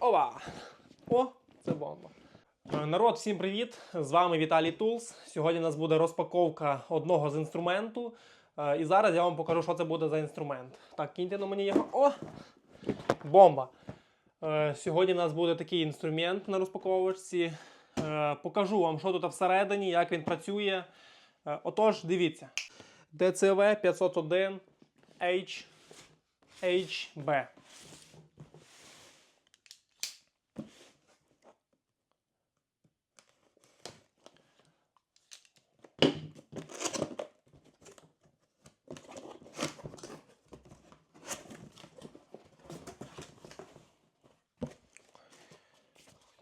Ова! О, це бомба. Е, Народ, всім привіт! З вами Віталій Тулс. Сьогодні у нас буде розпаковка одного з інструменту. Е, І зараз я вам покажу, що це буде за інструмент. Так, киньте на мені його. О! Бомба! Е, Сьогодні у нас буде такий інструмент на розпаковочці. Покажу вам, що тут всередині, як він працює. Отож, дивіться. DCV 501 H HB.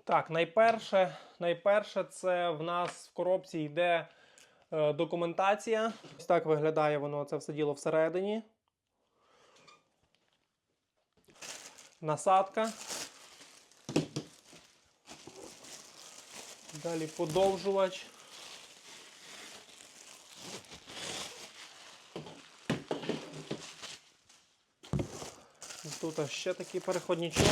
Так, найперше, найперше, це в нас в коробці йде е, документація. Ось так виглядає воно це все діло всередині. Насадка. Далі подовжувач. Тут ще такий переходничок.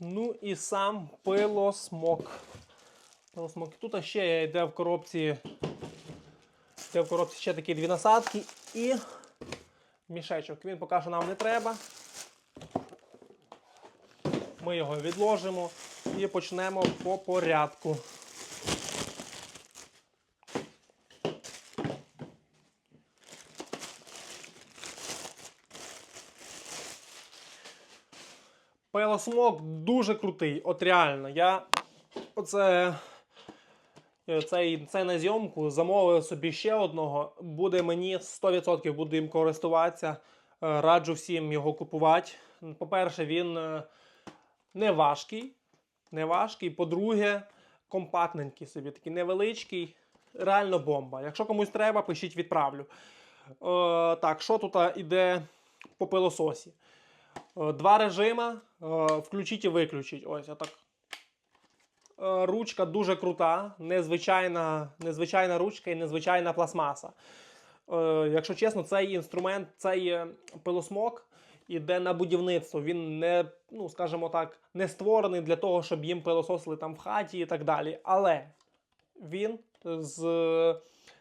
Ну і сам пилосмок. Пилосмок. Тут ще йде в коробці. Йде в коробці ще такі дві насадки і мішечок. Він поки що нам не треба. Ми його відложимо і почнемо по порядку. Пилосмок дуже крутий, от реально. Я оце е, цей, цей на зйомку замовив собі ще одного. Буде мені 100% буду їм користуватися. Е, Раджу всім його купувати. По-перше, він е, не важкий. Не важкий. По-друге, компактненький собі, такий невеличкий. Реально бомба. Якщо комусь треба, пишіть відправлю. Е, так, що тут іде по пилососі? Е, Два режима. е, Включіть і виключіть. Ось отак. Е, Ручка дуже крута, незвичайна, незвичайна ручка і незвичайна пластмаса. Якщо чесно, цей інструмент, цей пилосмок іде на будівництво. Він не, ну, скажімо так, не створений для того, щоб їм пилососили там в хаті і так далі. Але він з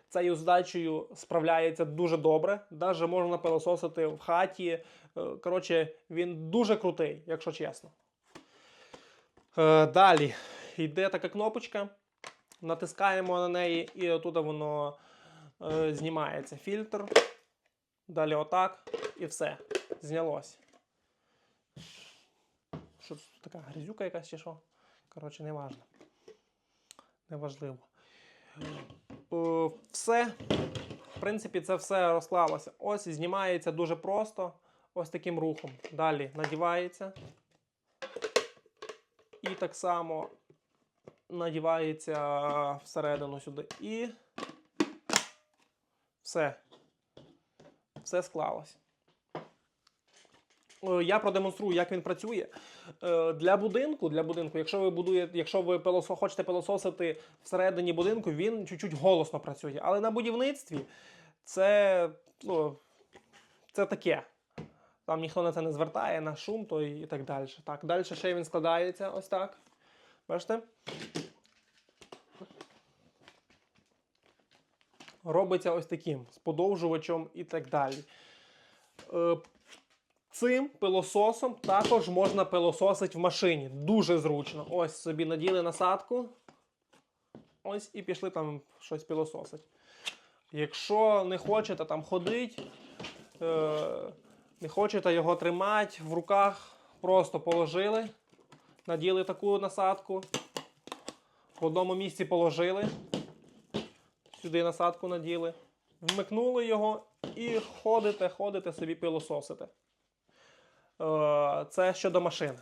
цією задачею справляється дуже добре. Навіть можна пилососити в хаті. Е, Коротше, він дуже крутий, якщо чесно. Е, Далі йде така кнопочка. Натискаємо на неї, і отут воно е, знімається фільтр. Далі отак, і все. Знялось. Що це така грязюка якась чи що? Коротше, не важно. Неважливо. Е, Все. В принципі, це все розклалося. Ось знімається дуже просто. Ось таким рухом. Далі надівається. І так само надівається всередину сюди. І все. Все склалось. Е, Я продемонструю, як він працює. Е, Для будинку, для будинку, якщо ви будуєте, якщо ви пилосо, хочете пилососити всередині будинку, він чуть-чуть голосно працює. Але на будівництві це, ну, це таке. Там ніхто на це не звертає, на шум то і, так далі. Так, далі ще він складається ось так. Бачите? Робиться ось таким, з подовжувачем і так далі. Цим пилососом також можна пилососити в машині. Дуже зручно. Ось собі наділи насадку. Ось і пішли там щось пилососити. Якщо не хочете там ходити, е, не хочете його тримати в руках, просто положили, наділи таку насадку. В одному місці положили, сюди насадку наділи, вмикнули його і ходите, ходите собі пилососите. Е, Це щодо машин.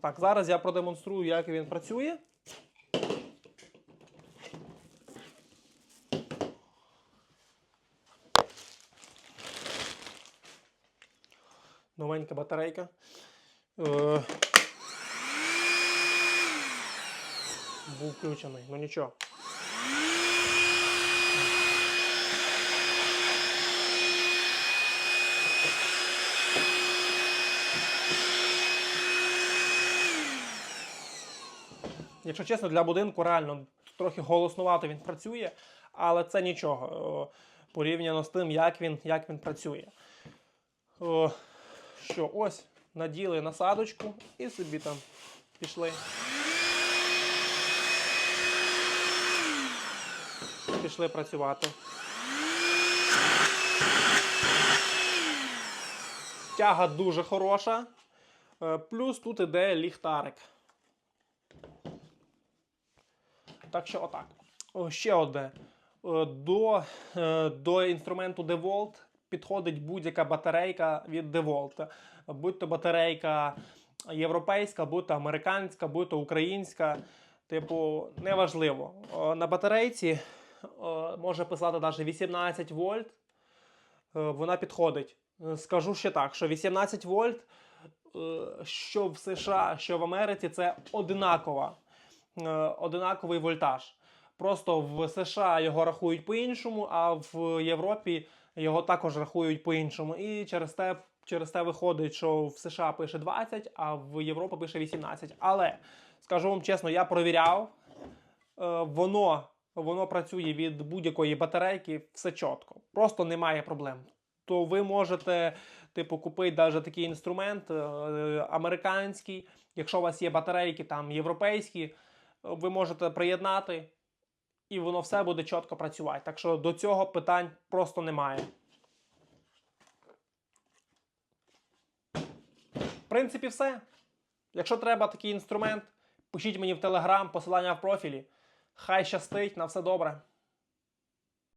Так, зараз я продемонструю, як він працює. Новенька батарейка. Е, був включений. Ну нічого. Якщо чесно, для будинку реально трохи голоснувато він працює, але це нічого. Порівняно з тим, як він, як він працює. О, що, ось, наділи насадочку і собі там пішли. Пішли працювати. Тяга дуже хороша. Е, Плюс тут іде ліхтарик. Так що отак. Ще одне. Е, До, е, до інструменту DeWalt підходить будь-яка батарейка від DeWalt. Будь то батарейка європейська, будь то американська, будь то українська. Типу, неважливо. Е, На батарейці може писати навіть 18 вольт. Вона підходить. Скажу ще так, що 18 вольт, що в США, що в Америці, це одинакова одинаковий вольтаж. Просто в США його рахують по-іншому, а в Європі його також рахують по-іншому. І через те, через те виходить, що в США пише 20, а в Європі пише 18. Але скажу вам чесно, я провіряв, е, воно, воно працює від будь-якої батарейки, все чітко. Просто немає проблем. То ви можете, типу, купити навіть такий інструмент е, американський. Якщо у вас є батарейки там європейські, ви можете приєднати, і воно все буде чітко працювати. Так що до цього питань просто немає. В принципі, все. Якщо треба такий інструмент, пишіть мені в Телеграм, посилання в профілі. Хай щастить, на все добре.